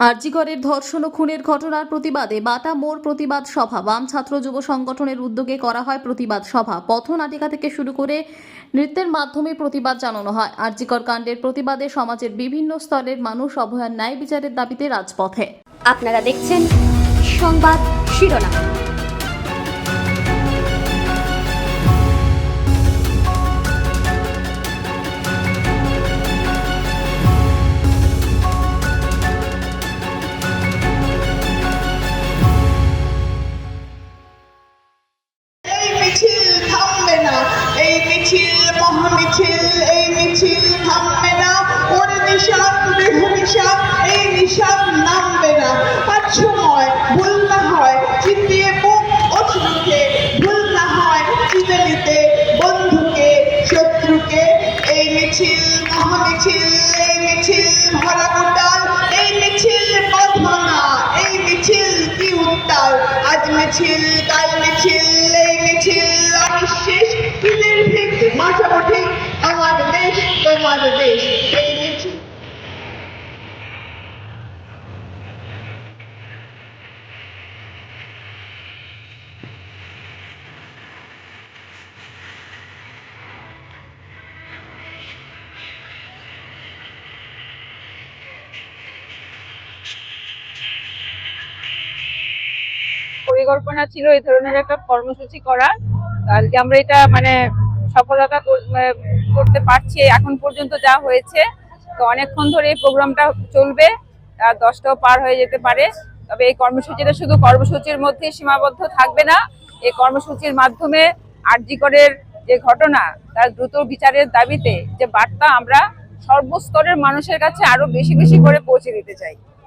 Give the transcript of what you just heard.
আরজিকরের ধর্ষণ ও খুনের ঘটনার প্রতিবাদে বাটা মোড় প্রতিবাদ সভা। বাম ছাত্র যুব সংগঠনের উদ্যোগে করা হয় প্রতিবাদ সভা। পথনাটিকা থেকে শুরু করে নৃত্যের মাধ্যমে প্রতিবাদ জানানো হয়। আরজিকর কাণ্ডের প্রতিবাদে সমাজের বিভিন্ন স্তরের মানুষ অভয়ার ন্যায় বিচারের দাবিতে রাজপথে। আপনারা দেখছেন সংবাদ শিরোনাম। মহামিছিল এই মিছিল থামবে না। ওর নিশান, দেহ নিশান, এই নিশান নামবে না। আর সময় ভুল না হয়, চিতিয়ে বুক অশ্রুকে। ভুল না হয়, চিনে নিতে বন্ধুকে, শত্রুকে। এই মিছিল, মহামিছিল, এই মিছিল ভরা এই মিছিল বদমানা এই মিছিল কি উত্তাল? আজ মিছিল, কাল মিছিল, এই মিছিল অনিশ্চিত নির্ভীক মাঝামাঠি আমার দেশ পরিকল্পনা ছিল এই ধরনের একটা কর্মসূচি করার। আজকে আমরা এটা মানে সফলতা আহ করতে পারছি, এখন পর্যন্ত যা হয়েছে। তো অনেকক্ষণ ধরে এই প্রোগ্রামটা চলবে দশটাও পার হয়ে যেতে পারে। তবে এই কর্মসূচিটা শুধু কর্মসূচির মধ্যেই সীমাবদ্ধ থাকবে না, এই কর্মসূচির মাধ্যমে আরজিকরের যে ঘটনা, তার দ্রুত বিচারের দাবিতে যে বার্তা আমরা সর্বস্তরের মানুষের কাছে আরও বেশি বেশি করে পৌঁছে দিতে চাই।